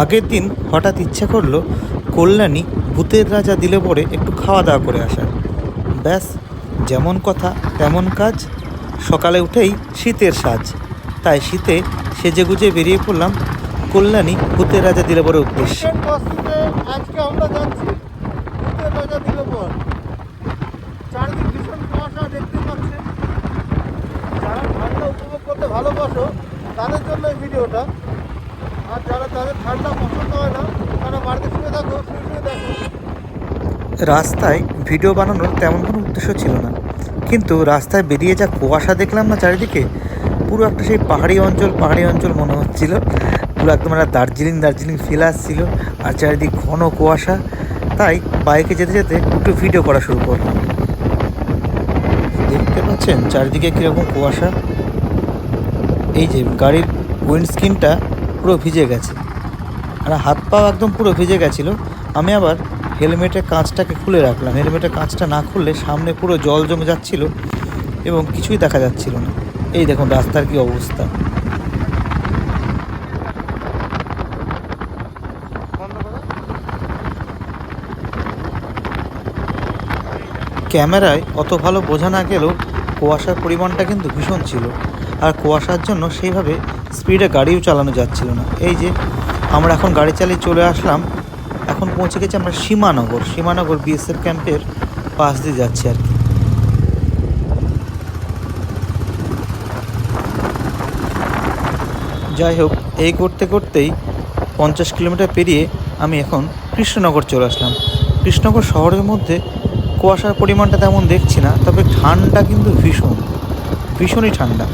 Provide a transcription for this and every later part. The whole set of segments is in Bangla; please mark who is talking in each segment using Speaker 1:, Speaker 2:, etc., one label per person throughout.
Speaker 1: আগের দিন হঠাৎ ইচ্ছা করল কল্যাণী ভূতের রাজা দিলে পরে একটু খাওয়া দাওয়া করে আসার। ব্যাস, যেমন কথা তেমন কাজ। সকালে উঠেই শীতের সাজ। তাই শীতে সেজে গুজে বেরিয়ে পড়লাম কল্যাণী ভূতের রাজা দিলে পরে উদ্দেশ্যে
Speaker 2: আজকে ভূতের রাজা দিল উপভোগ করতে ভালোবাসো, তাদের জন্য এই ভিডিওটা।
Speaker 1: রাস্তায় ভিডিও বানানোর তেমন কোনো উদ্দেশ্য ছিল না। কিন্তু রাস্তায় বেরিয়ে যা কুয়াশা দেখলাম না চারিদিকে, পুরো একটা সেই পাহাড়ি অঞ্চল পাহাড়ি অঞ্চল মনে হচ্ছিল। পুরো একদম একটা দার্জিলিং দার্জিলিং ফিল আসছিল, আর চারিদিক ঘন কুয়াশা। তাই বাইকে যেতে যেতে একটু ভিডিও করা শুরু করলাম। দেখতে পাচ্ছেন চারিদিকে কীরকম কুয়াশা। এই যে গাড়ির উইন্ডস্ক্রিনটা পুরো ভিজে গেছে। আর হাত পাও একদম পুরো ভিজে গেছিল। আমি আবার হেলমেটের কাঁচটাকে খুলে রাখলাম। হেলমেটের কাঁচটা না খুললে সামনে পুরো জল জমে যাচ্ছিল এবং কিছুই দেখা যাচ্ছিল না। এই দেখুন, রাস্তার কি অবস্থা। ক্যামেরায় অত ভালো বোঝা না গেলেও কুয়াশার পরিমাণটা কিন্তু ভীষণ ছিল। আর কুয়াশার জন্য সেইভাবে স্পিডে গাড়িও চালানো যাচ্ছিল না। এই যে আমরা এখন গাড়ি চালিয়ে চলে আসলাম, এখন পৌঁছে গেছি আমরা সীমানগর। সীমানগর বিএসএফ ক্যাম্পের পাশ দিয়ে যাচ্ছি আর কি। যাই হোক, এই করতে করতেই পঞ্চাশ কিলোমিটার পেরিয়ে আমি এখন কৃষ্ণনগর চলে আসলাম। কৃষ্ণনগর শহরের মধ্যে কুয়াশার পরিমাণটা তেমন দেখছি না, তবে ঠান্ডা কিন্তু ভীষণ। ভীষণই ঠান্ডা।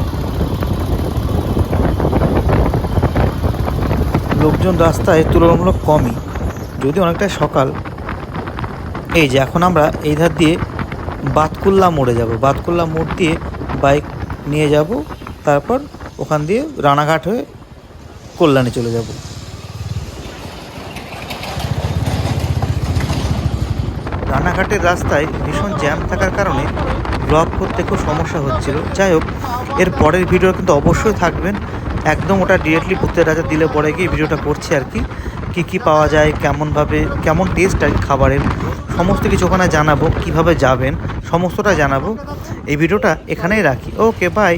Speaker 1: লোকজন রাস্তায় তুলনামূলক কমই যদি অনেকটা সকাল। এই যে, এখন আমরা এই ধার দিয়ে বাতকুল্লা মোড়ে যাব। বাতকুল্লা মোড় দিয়ে বাইক নিয়ে যাব, তারপর ওখান দিয়ে রানাঘাট হয়ে কল্যাণে চলে যাব। রানাঘাটের রাস্তায় ভীষণ জ্যাম থাকার কারণে ব্লগ করতে খুব সমস্যা হচ্ছিল। যাই হোক, এর পরের ভিডিও কিন্তু অবশ্যই থাকবেন। একদম ওটা ডিরেক্টলি ভূতের রাজা দিলে পরে গিয়ে ভিডিওটা করছি আর কি। কী কী পাওয়া যায়, কেমনভাবে, কেমন টেস্ট আর খাবারের, সমস্ত কিছু ওখানে জানাব, কীভাবে যাবেন, সমস্তটা জানাব। এই ভিডিওটা এখানেই রাখি। Okay bye